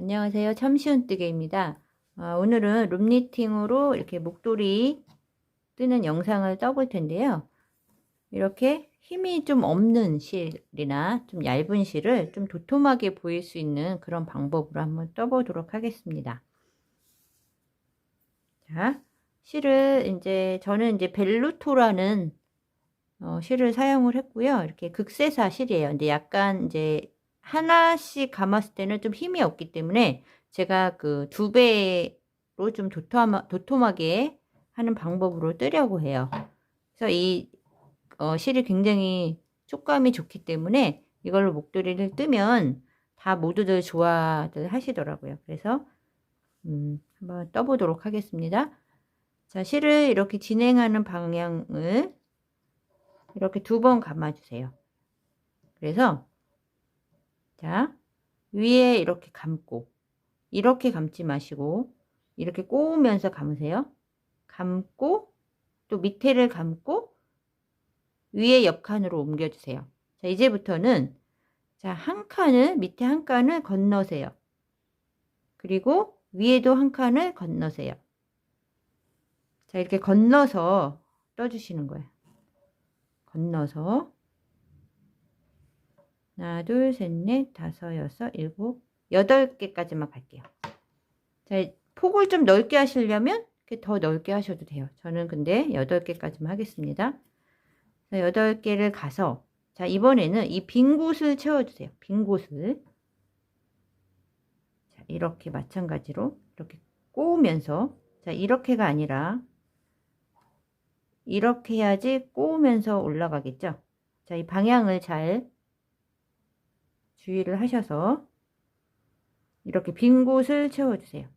안녕하세요. 참시운뜨개입니다. 아, 오늘은 룸니팅으로 이렇게 목도리 뜨는 영상을 떠볼 텐데요. 이렇게 힘이 좀 없는 실이나 좀 얇은 실을 좀 도톰하게 보일 수 있는 그런 방법으로 한번 떠보도록 하겠습니다. 자, 실을 이제 저는 이제 벨루토라는 어, 실을 사용을 했고요. 이렇게 극세사 실이에요. 근데 약간 이제 하나씩 감았을 때는 좀 힘이 없기 때문에 제가 그 두 배로 좀 도톰하, 도톰하게 하는 방법으로 뜨려고 해요. 그래서 이 어, 실이 굉장히 촉감이 좋기 때문에 이걸로 목도리를 뜨면 다 모두들 좋아들 하시더라고요. 그래서 음, 한번 떠보도록 하겠습니다. 자, 실을 이렇게 진행하는 방향을 이렇게 두 번 감아주세요. 그래서 자, 위에 이렇게 감고, 이렇게 감지 마시고, 이렇게 꼬우면서 감으세요. 감고, 또 밑에를 감고, 위에 옆칸으로 옮겨주세요. 자, 이제부터는, 자, 한 칸을, 밑에 한 칸을 건너세요. 그리고 위에도 한 칸을 건너세요. 자, 이렇게 건너서 떠주시는 거예요. 건너서, 하나, 둘, 셋, 넷, 다섯, 여섯, 일곱, 여덟 개까지만 갈게요. 자, 폭을 좀 넓게 하시려면 더 넓게 하셔도 돼요. 저는 근데 여덟 개까지만 하겠습니다. 자, 여덟 개를 가서 자, 이번에는 이 빈 곳을 채워주세요. 빈 곳을. 자, 이렇게 마찬가지로 이렇게 꼬우면서 자, 이렇게가 아니라 이렇게 해야지 꼬우면서 올라가겠죠. 자, 이 방향을 잘 주의를 하셔서 이렇게 빈 곳을 채워주세요.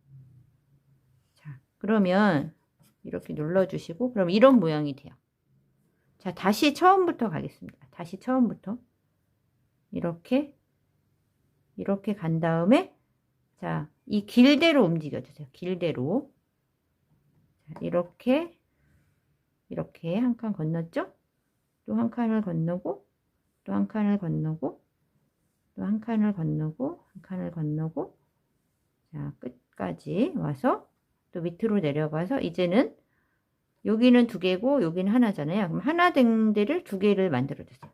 자, 그러면 이렇게 눌러주시고 그럼 이런 모양이 돼요. 자, 다시 처음부터 가겠습니다. 다시 처음부터 이렇게 이렇게 간 다음에 자, 이 길대로 움직여 주세요. 길대로 자, 이렇게 이렇게 한 칸 건넜죠? 또 한 칸을 건너고 또 한 칸을 건너고 또 한 칸을 건너고 한 칸을 건너고 자 끝까지 와서 또 밑으로 내려가서 이제는 여기는 두 개고 여기는 하나잖아요. 그럼 하나 된 데를 두 개를 만들어 주세요.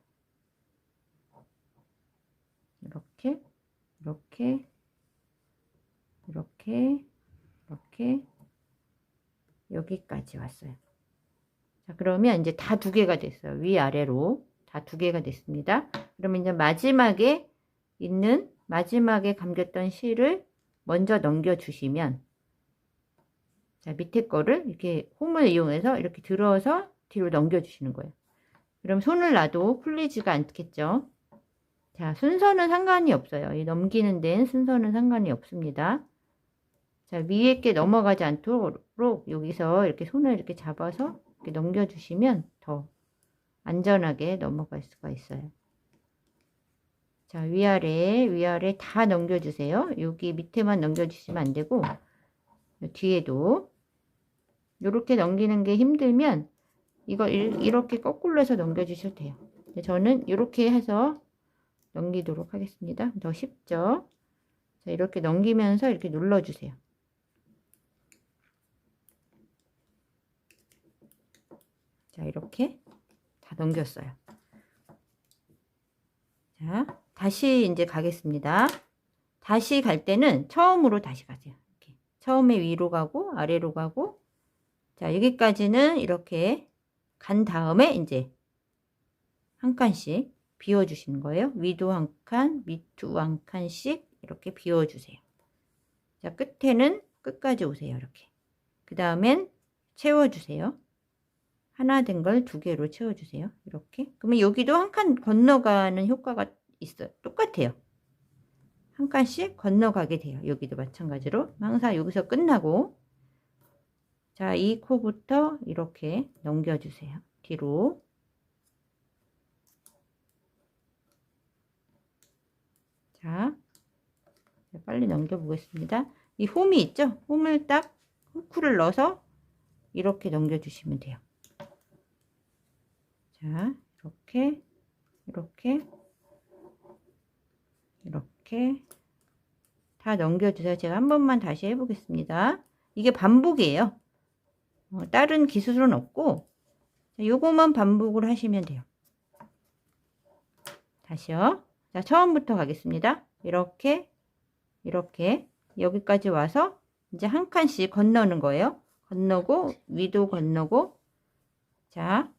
이렇게 이렇게 이렇게 이렇게 여기까지 왔어요. 자 그러면 이제 다 두 개가 됐어요. 위아래로 다 두 개가 됐습니다. 그러면 이제 마지막에 있는 마지막에 감겼던 실을 먼저 넘겨주시면 자 밑에 거를 이렇게 홈을 이용해서 이렇게 들어서 뒤로 넘겨주시는 거예요. 그럼 손을 놔도 풀리지가 않겠죠. 자 순서는 상관이 없어요. 이 넘기는 데는 순서는 상관이 없습니다. 자 위에 게 넘어가지 않도록 여기서 이렇게 손을 이렇게 잡아서 이렇게 넘겨주시면 더 안전하게 넘어갈 수가 있어요. 자, 위아래, 위아래 다 넘겨주세요. 여기 밑에만 넘겨주시면 안 되고, 뒤에도. 이렇게 넘기는 게 힘들면, 이거 이렇게 거꾸로 해서 넘겨주셔도 돼요. 저는 이렇게 해서 넘기도록 하겠습니다. 더 쉽죠? 자, 이렇게 넘기면서 이렇게 눌러주세요. 자, 이렇게 다 넘겼어요. 자, 다시 이제 가겠습니다. 다시 갈 때는 처음으로 다시 가세요. 이렇게. 처음에 위로 가고 아래로 가고 자 여기까지는 이렇게 간 다음에 이제 한 칸씩 비워주시는 거예요. 위도 한 칸, 밑도 한 칸씩 이렇게 비워주세요. 자 끝에는 끝까지 오세요. 이렇게. 그 다음엔 채워주세요. 하나 된 걸 두 개로 채워주세요. 이렇게. 그러면 여기도 한 칸 건너가는 효과가 있어요. 똑같아요. 한 칸씩 건너가게 돼요. 여기도 마찬가지로. 항상 여기서 끝나고 자, 이 코부터 이렇게 넘겨주세요. 뒤로. 자, 빨리 넘겨보겠습니다. 이 홈이 있죠? 홈을 딱 후크를 넣어서 이렇게 넘겨주시면 돼요. 자, 이렇게, 이렇게, 이렇게 다 넘겨주세요. 제가 한 번만 다시 해보겠습니다. 이게 반복이에요. 어, 다른 기술은 없고 요거만 반복을 하시면 돼요. 다시요. 자, 처음부터 가겠습니다. 이렇게 이렇게 여기까지 와서 이제 한 칸씩 건너는 거예요. 건너고 위도 건너고 자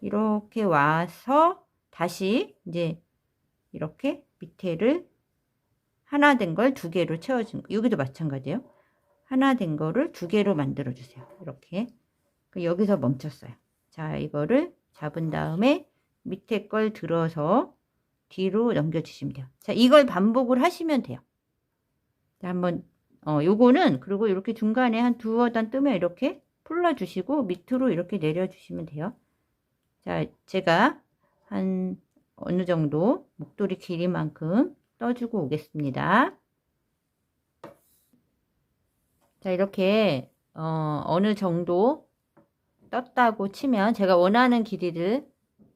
이렇게 와서 다시 이제 이렇게 밑에를 하나 된 걸 두 개로 채워준 거. 여기도 마찬가지예요. 하나 된 거를 두 개로 만들어 주세요. 이렇게 그 여기서 멈췄어요. 자 이거를 잡은 다음에 밑에 걸 들어서 뒤로 넘겨주시면 돼요. 자 이걸 반복을 하시면 돼요. 자 한번 어 요거는 그리고 이렇게 중간에 한 두어 단 뜨면 이렇게 풀러 주시고 밑으로 이렇게 내려 주시면 돼요. 자 제가 한 어느 정도 목도리 길이만큼 떠주고 오겠습니다. 자, 이렇게, 어, 어느 정도 떴다고 치면 제가 원하는 길이를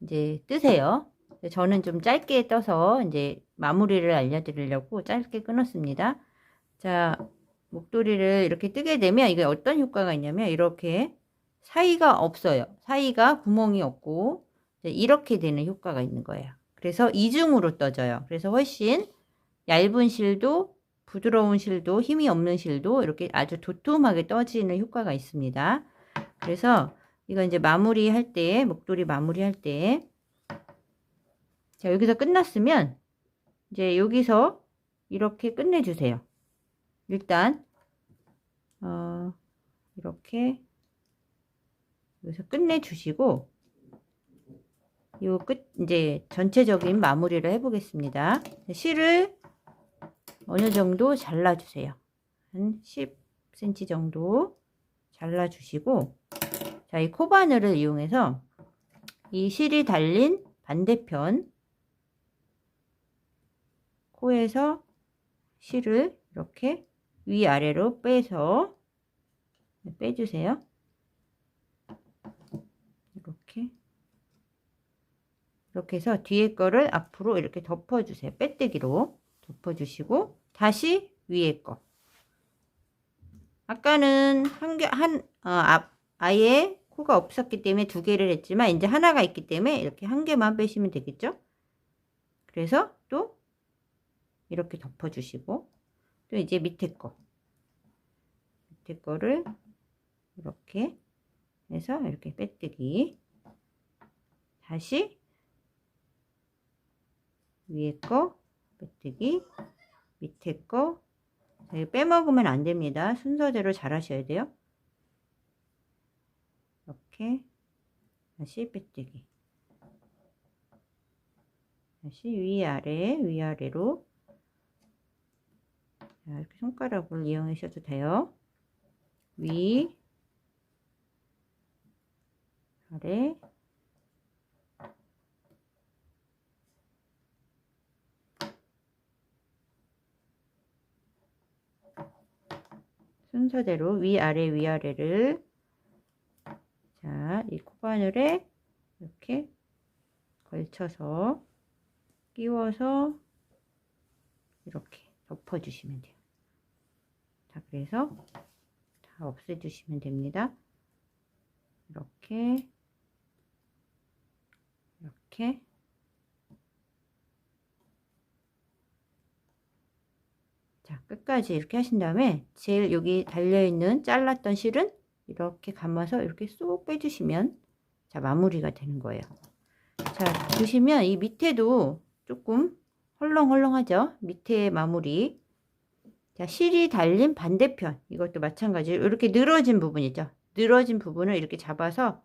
이제 뜨세요. 저는 좀 짧게 떠서 이제 마무리를 알려드리려고 짧게 끊었습니다. 자, 목도리를 이렇게 뜨게 되면 이게 어떤 효과가 있냐면 이렇게 사이가 없어요. 사이가 구멍이 없고 이렇게 되는 효과가 있는 거예요. 그래서 이중으로 떠져요. 그래서 훨씬 얇은 실도 부드러운 실도 힘이 없는 실도 이렇게 아주 도톰하게 떠지는 효과가 있습니다. 그래서 이거 이제 마무리 할 때, 목도리 마무리 할 때, 자, 여기서 끝났으면 이제 여기서 이렇게 끝내주세요. 일단, 어, 이렇게 여기서 끝내주시고, 요 끝, 이제 전체적인 마무리를 해보겠습니다. 실을 어느 정도 잘라주세요. 한 10cm 정도 잘라주시고, 자, 이 코바늘을 이용해서 이 실이 달린 반대편 코에서 실을 이렇게 위아래로 빼서 빼주세요. 이렇게 이렇게 해서 뒤에 거를 앞으로 이렇게 덮어주세요. 빼뜨기로 덮어주시고 다시 위에 거 아까는 한 개, 한, 어, 앞, 아예 코가 없었기 때문에 두 개를 했지만 이제 하나가 있기 때문에 이렇게 한 개만 빼시면 되겠죠? 그래서 또 이렇게 덮어주시고 또 이제 밑에 거 밑에 거를 이렇게 해서 이렇게 빼뜨기 다시 위에 거 빼뜨기 밑에 거 빼먹으면 안 됩니다. 순서대로 잘 하셔야 돼요. 이렇게 다시 빼뜨기 다시 위아래 위아래로 자, 이렇게 손가락을 이용하셔도 돼요. 위 아래 순서대로 위아래 위아래를 자, 이 코바늘에 이렇게 걸쳐서 끼워서 이렇게 덮어주시면 돼요. 자, 그래서 다 없애주시면 됩니다. 이렇게, 이렇게. 자, 끝까지 이렇게 하신 다음에 제일 여기 달려있는 잘랐던 실은 이렇게 감아서 이렇게 쏙 빼주시면 자 마무리가 되는 거예요. 자 보시면 이 밑에도 조금 헐렁헐렁하죠. 밑에 마무리. 자 실이 달린 반대편 이것도 마찬가지로 이렇게 늘어진 부분 이죠. 늘어진 부분을 이렇게 잡아서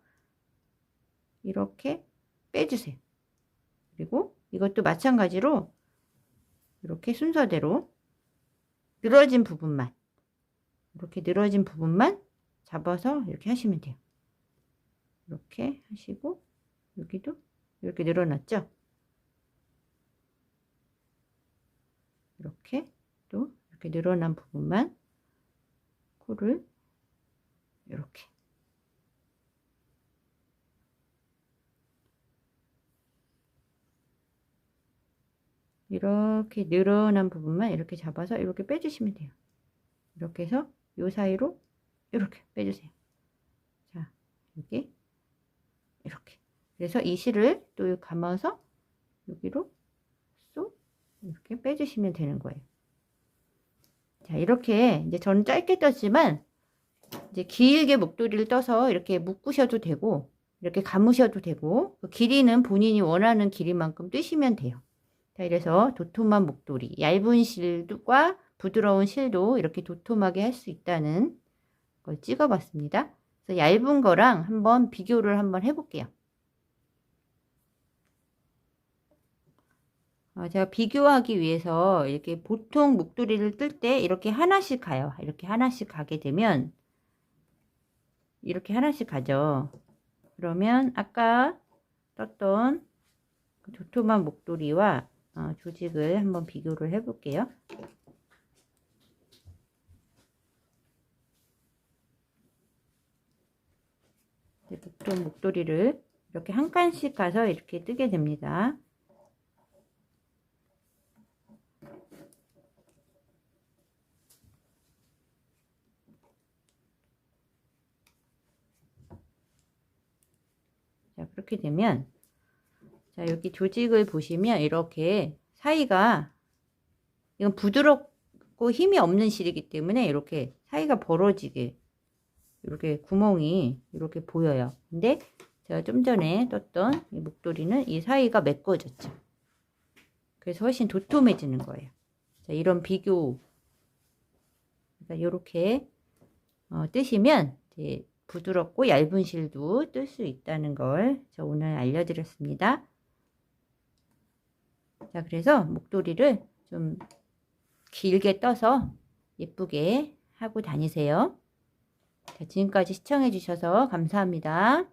이렇게 빼주세요. 그리고 이것도 마찬가지로 이렇게 순서대로 늘어진 부분만 이렇게 늘어진 부분만 잡아서 이렇게 하시면 돼요. 이렇게 하시고 여기도 이렇게 늘어났죠? 이렇게 또 이렇게 늘어난 부분만 코를 이렇게 이렇게 늘어난 부분만 이렇게 잡아서 이렇게 빼주시면 돼요. 이렇게 해서 요 사이로 이렇게 빼주세요. 자, 여기 이렇게. 그래서 이 실을 또 감아서 여기로 쏙 이렇게 빼주시면 되는 거예요. 자, 이렇게 이제 저는 짧게 떴지만 이제 길게 목도리를 떠서 이렇게 묶으셔도 되고 이렇게 감으셔도 되고 그 길이는 본인이 원하는 길이만큼 뜨시면 돼요. 자, 이래서 도톰한 목도리, 얇은 실과 부드러운 실도 이렇게 도톰하게 할 수 있다는 걸 찍어봤습니다. 그래서 얇은 거랑 한번 비교를 한번 해볼게요. 어, 제가 비교하기 위해서 이렇게 보통 목도리를 뜰 때 이렇게 하나씩 가요. 이렇게 하나씩 가게 되면 이렇게 하나씩 가죠. 그러면 아까 떴던 그 도톰한 목도리와 어, 조직을 한번 비교를 해볼게요. 보통 목도리를 이렇게 한 칸씩 가서 이렇게 뜨게 됩니다. 자, 그렇게 되면, 자, 여기 조직을 보시면 이렇게 사이가, 이건 부드럽고 힘이 없는 실이기 때문에 이렇게 사이가 벌어지게, 이렇게 구멍이 이렇게 보여요. 근데 제가 좀 전에 떴던 이 목도리는 이 사이가 메꿔졌죠. 그래서 훨씬 도톰해지는 거예요. 자, 이런 비교, 그러니까 이렇게 어, 뜨시면 부드럽고 얇은 실도 뜰 수 있다는 걸 저 오늘 알려드렸습니다. 자, 그래서 목도리를 좀 길게 떠서 예쁘게 하고 다니세요. 자, 지금까지 시청해 주셔서 감사합니다.